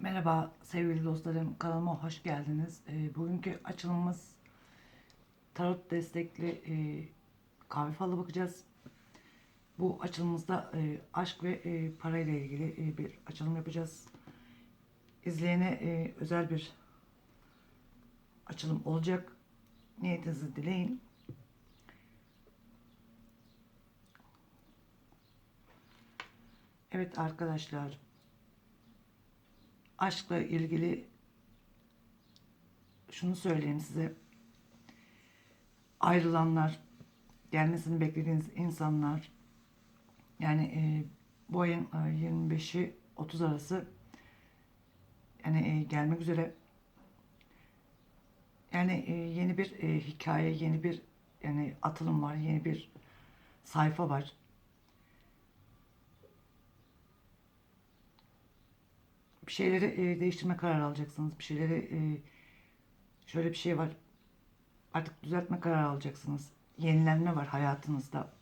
Merhaba sevgili dostlarım, kanalıma hoş geldiniz. E, bugünkü açılımımız tarot destekli e, kahve falı bakacağız. Bu açılımımızda e, aşk ve e, parayla ilgili e, bir açılım yapacağız. İzleyene e, özel bir açılım olacak. Niyetinizi dileyin. Evet arkadaşlar, aşkla ilgili şunu söyleyeyim size. Ayrılanlar, gelmesini beklediğiniz insanlar, yani e, bu ayın e, 25'i 30 arası yani e, gelmek üzere. Yani e, yeni bir e, hikaye, yeni bir yani atılım var, yeni bir sayfa var. Bir şeyleri e, değiştirme kararı alacaksınız. Bir şeyleri e, şöyle bir şey var. Artık düzeltme kararı alacaksınız. Yenilenme var hayatınızda.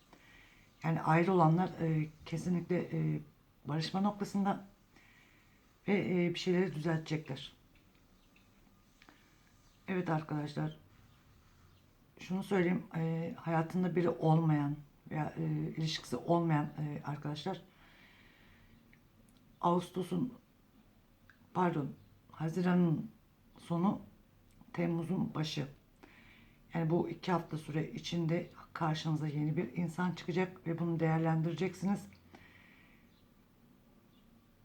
Yani ayrı olanlar e, kesinlikle e, barışma noktasında ve e, bir şeyleri düzeltecekler. Evet arkadaşlar. Şunu söyleyeyim. E, hayatında biri olmayan veya e, ilişkisi olmayan e, arkadaşlar Ağustos'un pardon Haziran'ın sonu Temmuz'un başı. Yani bu iki hafta süre içinde karşınıza yeni bir insan çıkacak ve bunu değerlendireceksiniz.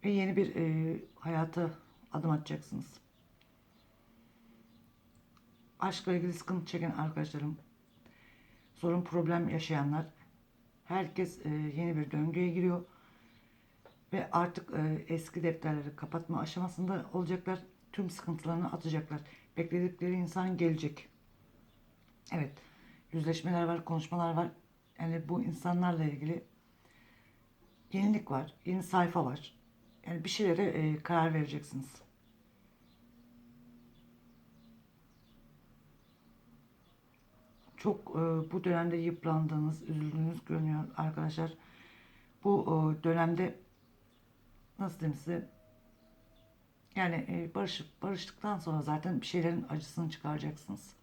Ve yeni bir e, hayata adım atacaksınız. Aşkla ilgili sıkıntı çeken arkadaşlarım, sorun problem yaşayanlar, herkes e, yeni bir döngüye giriyor ve artık e, eski defterleri kapatma aşamasında olacaklar. Tüm sıkıntılarını atacaklar. Bekledikleri insan gelecek. Evet. Yüzleşmeler var, konuşmalar var. Yani bu insanlarla ilgili yenilik var. Yeni sayfa var. Yani bir şeylere e, karar vereceksiniz. Çok e, bu dönemde yıprandığınız, üzüldüğünüz görünüyor arkadaşlar. Bu e, dönemde nasıl diyeyim size yani e, barışıp barıştıktan sonra zaten bir şeylerin acısını çıkaracaksınız.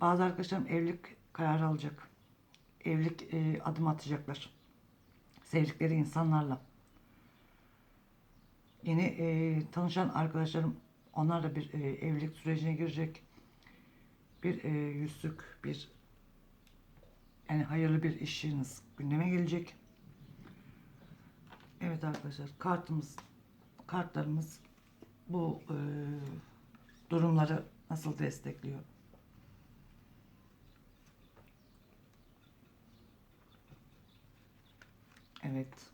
Bazı arkadaşlarım evlilik kararı alacak. Evlilik e, adım atacaklar. Sevdikleri insanlarla. Yeni e, tanışan arkadaşlarım onlar da bir e, evlilik sürecine girecek. Bir e, yüzlük, bir yani hayırlı bir işiniz gündeme gelecek. Evet arkadaşlar kartımız kartlarımız bu e, durumları nasıl destekliyor? Evet.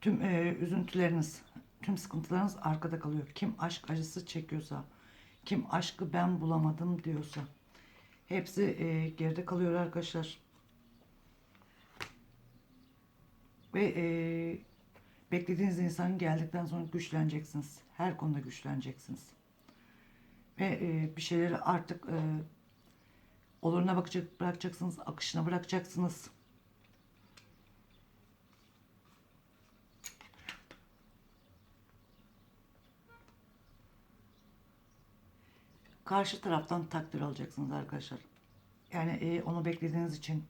Tüm e, üzüntüleriniz, tüm sıkıntılarınız arkada kalıyor. Kim aşk acısı çekiyorsa, kim aşkı ben bulamadım diyorsa, hepsi e, geride kalıyor arkadaşlar. Ve e, beklediğiniz insan geldikten sonra güçleneceksiniz. Her konuda güçleneceksiniz. Ve e, bir şeyleri artık e, oluruna bakacak, bırakacaksınız, akışına bırakacaksınız. Karşı taraftan takdir alacaksınız arkadaşlar. Yani e, onu beklediğiniz için,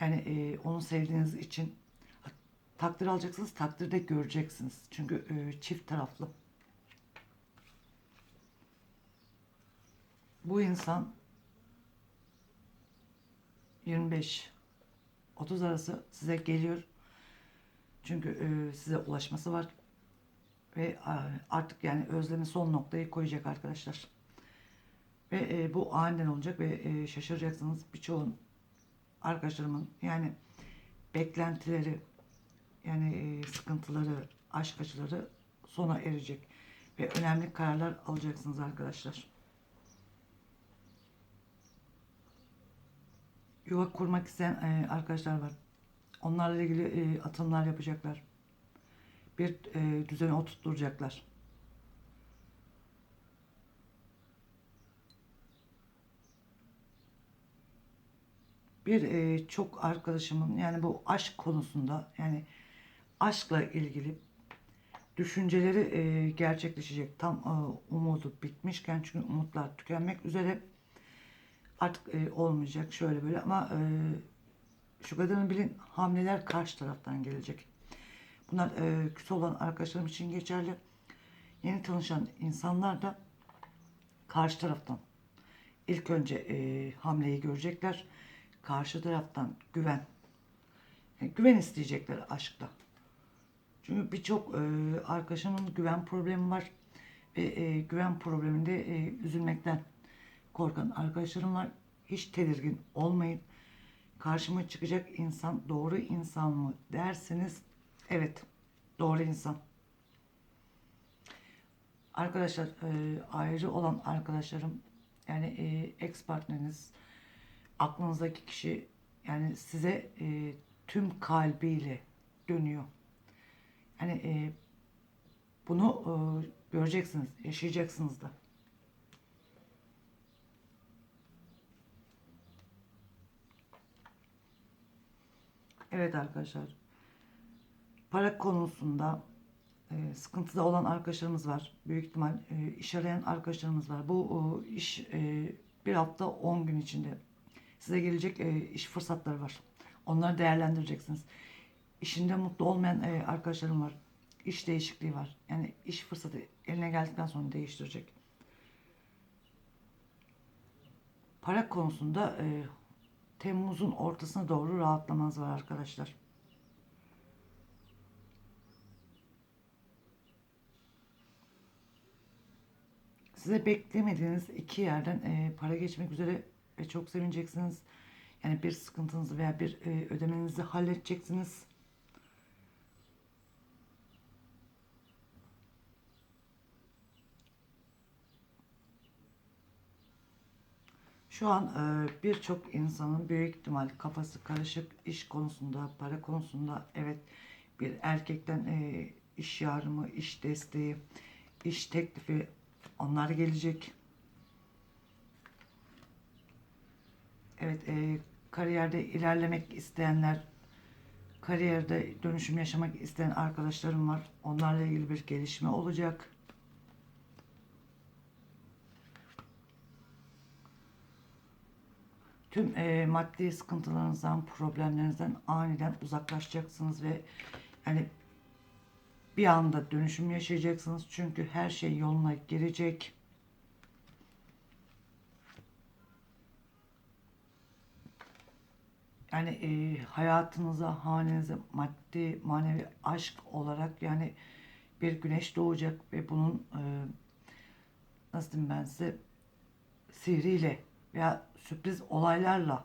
yani e, onu sevdiğiniz için takdir alacaksınız, takdir de göreceksiniz. Çünkü e, çift taraflı. Bu insan 25 30 arası size geliyor. Çünkü e, size ulaşması var. Ve artık yani özlemi son noktayı koyacak arkadaşlar. Ve e, bu aniden olacak ve e, şaşıracaksınız. Birçoğun arkadaşlarımın yani beklentileri yani e, sıkıntıları, aşk acıları sona erecek. Ve önemli kararlar alacaksınız arkadaşlar. Yuva kurmak isteyen e, arkadaşlar var. Onlarla ilgili e, atımlar yapacaklar. Bir e, düzene oturtturacaklar. Bir e, çok arkadaşımın yani bu aşk konusunda yani aşkla ilgili düşünceleri e, gerçekleşecek. Tam e, umudu bitmişken çünkü umutlar tükenmek üzere artık e, olmayacak şöyle böyle ama e, şu kadarını bilin hamleler karşı taraftan gelecek. Bunlar e, küs olan arkadaşlarım için geçerli. Yeni tanışan insanlar da karşı taraftan ilk önce e, hamleyi görecekler. Karşı taraftan güven. Yani güven isteyecekler aşkta. Çünkü birçok e, arkadaşımın güven problemi var. Ve e, güven probleminde e, üzülmekten korkan arkadaşlarım var. Hiç tedirgin olmayın. Karşıma çıkacak insan doğru insan mı derseniz evet doğru insan. Arkadaşlar e, ayrı olan arkadaşlarım yani e, ex partneriniz aklınızdaki kişi yani size e, tüm kalbiyle dönüyor. Yani e, bunu e, göreceksiniz, yaşayacaksınız da. Evet arkadaşlar. Para konusunda e, sıkıntıda olan arkadaşlarımız var. Büyük ihtimal e, iş arayan arkadaşlarımız var. Bu e, iş e, bir hafta 10 gün içinde size gelecek e, iş fırsatları var. Onları değerlendireceksiniz. İşinde mutlu olmayan e, arkadaşlarım var. İş değişikliği var. Yani iş fırsatı eline geldikten sonra değiştirecek. Para konusunda e, Temmuz'un ortasına doğru rahatlamanız var arkadaşlar. Size beklemediğiniz iki yerden e, para geçmek üzere ve çok sevineceksiniz. Yani bir sıkıntınızı veya bir e, ödemenizi halledeceksiniz. Şu an e, birçok insanın büyük ihtimal kafası karışık iş konusunda, para konusunda. Evet bir erkekten e, iş yardımı, iş desteği, iş teklifi onlar gelecek. Evet e, kariyerde ilerlemek isteyenler, kariyerde dönüşüm yaşamak isteyen arkadaşlarım var. Onlarla ilgili bir gelişme olacak. tüm e, maddi sıkıntılarınızdan, problemlerinizden aniden uzaklaşacaksınız ve yani bir anda dönüşüm yaşayacaksınız. Çünkü her şey yoluna girecek. Yani e, hayatınıza, hanenize maddi, manevi aşk olarak yani bir güneş doğacak ve bunun e, nasıl diyeyim ben size sihriyle veya sürpriz olaylarla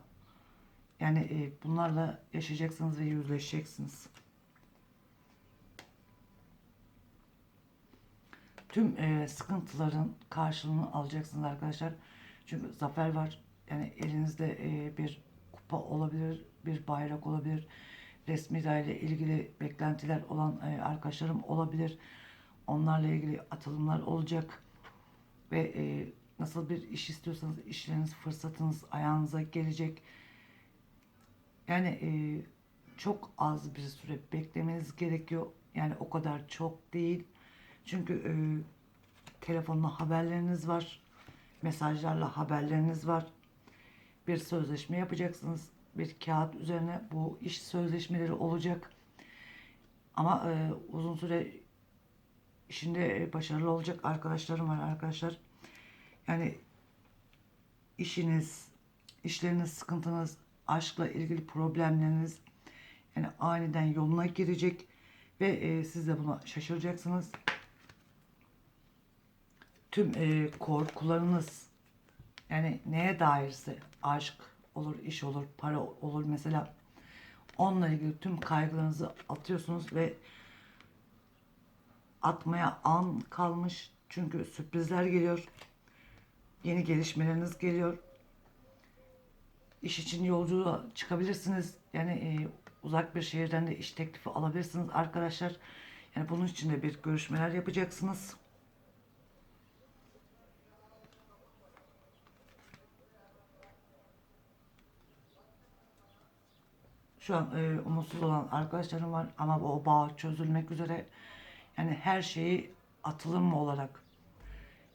yani e, bunlarla yaşayacaksınız ve yüzleşeceksiniz. Tüm e, sıkıntıların karşılığını alacaksınız arkadaşlar. Çünkü zafer var. Yani elinizde e, bir olabilir, bir bayrak olabilir. Resmi daire ilgili beklentiler olan e, arkadaşlarım olabilir. Onlarla ilgili atılımlar olacak. Ve e, Nasıl bir iş istiyorsanız işleriniz, fırsatınız ayağınıza gelecek. Yani e, çok az bir süre beklemeniz gerekiyor. Yani o kadar çok değil. Çünkü telefonla haberleriniz var. Mesajlarla haberleriniz var. Bir sözleşme yapacaksınız. Bir kağıt üzerine bu iş sözleşmeleri olacak. Ama e, uzun süre işinde başarılı olacak arkadaşlarım var arkadaşlar. Yani işiniz, işleriniz, sıkıntınız, aşkla ilgili problemleriniz yani aniden yoluna girecek ve e, siz de buna şaşıracaksınız. Tüm e, korkularınız yani neye dairse aşk olur, iş olur, para olur mesela onunla ilgili tüm kaygılarınızı atıyorsunuz ve atmaya an kalmış çünkü sürprizler geliyor. Yeni gelişmeleriniz geliyor. İş için yolculuğa çıkabilirsiniz. Yani e, uzak bir şehirden de iş teklifi alabilirsiniz arkadaşlar. Yani bunun için de bir görüşmeler yapacaksınız. Şu an e, umutsuz olan arkadaşlarım var ama o bağ çözülmek üzere. Yani her şeyi atılım olarak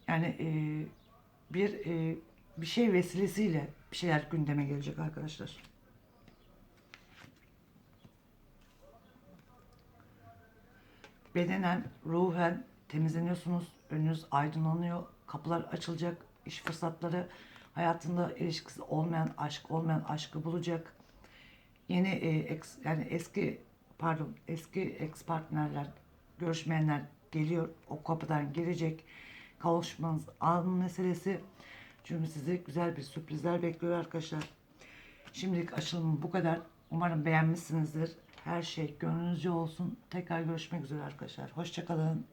yani e, bir e, bir şey vesilesiyle bir şeyler gündeme gelecek arkadaşlar. Bedenen, ruhen temizleniyorsunuz. Önünüz aydınlanıyor. Kapılar açılacak. iş fırsatları hayatında ilişkisi olmayan, aşk olmayan aşkı bulacak. Yeni e, ex, yani eski pardon eski ex partnerler, görüşmeyenler geliyor. O kapıdan girecek. Kavuşmanız an meselesi. Çünkü sizi güzel bir sürprizler bekliyor arkadaşlar. Şimdilik açılımım bu kadar. Umarım beğenmişsinizdir. Her şey gönlünüzce olsun. Tekrar görüşmek üzere arkadaşlar. Hoşçakalın.